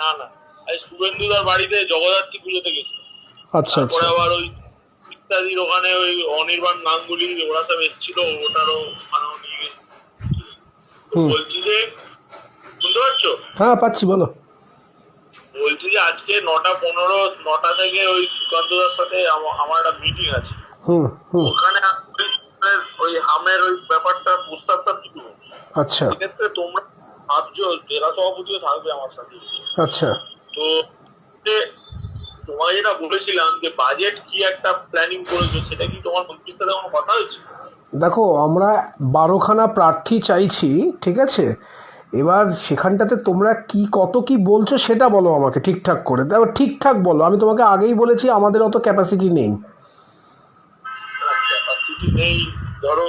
না না। শুভেন্দুদার বাড়িতে জগদ্ধাত্রী পুজোতে গেছিল। আচ্ছা আচ্ছা। আবার ওই ইত্যাদির ওখানে ওই অনির্বাণ গাঙ্গুলি ওরা সব এসেছিল ওটারও ওখানেও নিয়ে গেছে বলছি যে বুঝতে পারছ? হ্যাঁ পাচ্ছি বলো। বলছি যে আজকে নটা পনেরো নটা থেকে ওই সুকান্তদার সাথে আমার একটা মিটিং আছে। ওখানে ওই হামের ওই ব্যাপারটা প্রস্তাবটা আচ্ছা। সেক্ষেত্রে তোমরা ভাবছ জেলা সভাপতিও থাকবে আমার সাথে। আচ্ছা। তো তোমায় যেটা বলেছিলাম যে বাজেট কি একটা প্ল্যানিং করেছ সেটা কি তোমার মন্ত্রীর সাথে কোনো কথা হয়েছে? দেখো আমরা বারোখানা প্রার্থী চাইছি ঠিক আছে? এবার সেখানটাতে তোমরা কি কত কি বলছো সেটা বলো আমাকে ঠিকঠাক করে। দেখো ঠিকঠাক বলো আমি তোমাকে আগেই বলেছি আমাদের অত ক্যাপাসিটি নেই। ক্যাপাসিটি নেই। ধরো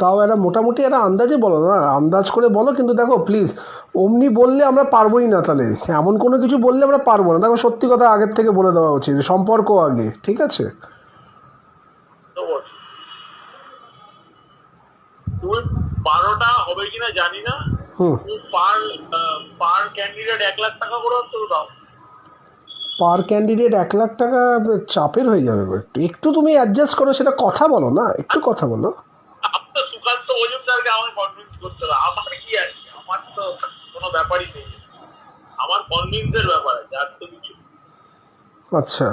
তাও একটা মোটামুটি একটা আন্দাজে বলো না আন্দাজ করে বলো কিন্তু দেখো প্লিজ অমনি বললে আমরা পারবোই না তাহলে। এমন কোনো কিছু বললে আমরা পারব না। দেখো সত্যি কথা আগের থেকে বলে দেওয়া উচিত সম্পর্ক আগে ঠিক আছে? তুমি বারোটা হবে কিনা জানি না। হুম। পার পার ক্যান্ডিডেট এক লাখ টাকা করে তো দাও। পার ক্যান্ডিডেট এক লাখ টাকা চাপের হয়ে যাবে একটু একটু তুমি অ্যাডজাস্ট করো সেটা কথা বলো না একটু কথা বলো। সুকান্ত মজুমদারকে আমার কনভিন্স করতে হবে। আমার কি আছে? আমার তো কোনো ব্যাপারই নেই। আমার কনভিন্সের ব্যাপার আছে আর তো কিছু। আচ্ছা।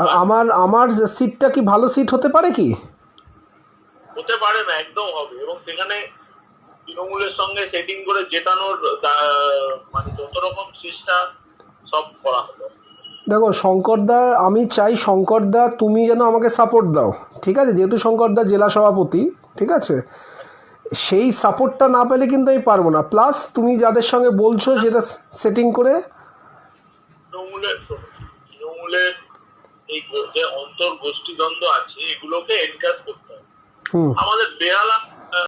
আর আমার আমার সিটটা কি ভালো সিট হতে পারে কি? হতে পারে না একদম হবে। এবং সেখানে তৃণমূলের সঙ্গে সেটিং করে জেতানোর মানে যত রকম চেষ্টা সব করা হলো। দেখো শঙ্করদা আমি চাই শঙ্করদা তুমি যেন আমাকে সাপোর্ট দাও ঠিক আছে? যেহেতু শঙ্করদা জেলা সভাপতি ঠিক আছে? সেই সাপোর্টটা না পেলে কিন্তু আমি পারব না। প্লাস তুমি যাদের সঙ্গে বলছো সেটা সেটিং করে তৃণমূলের এই গো- যে অন্তর আছে এগুলোকে এনকাজ করতে হবে। আমাদের বেহালা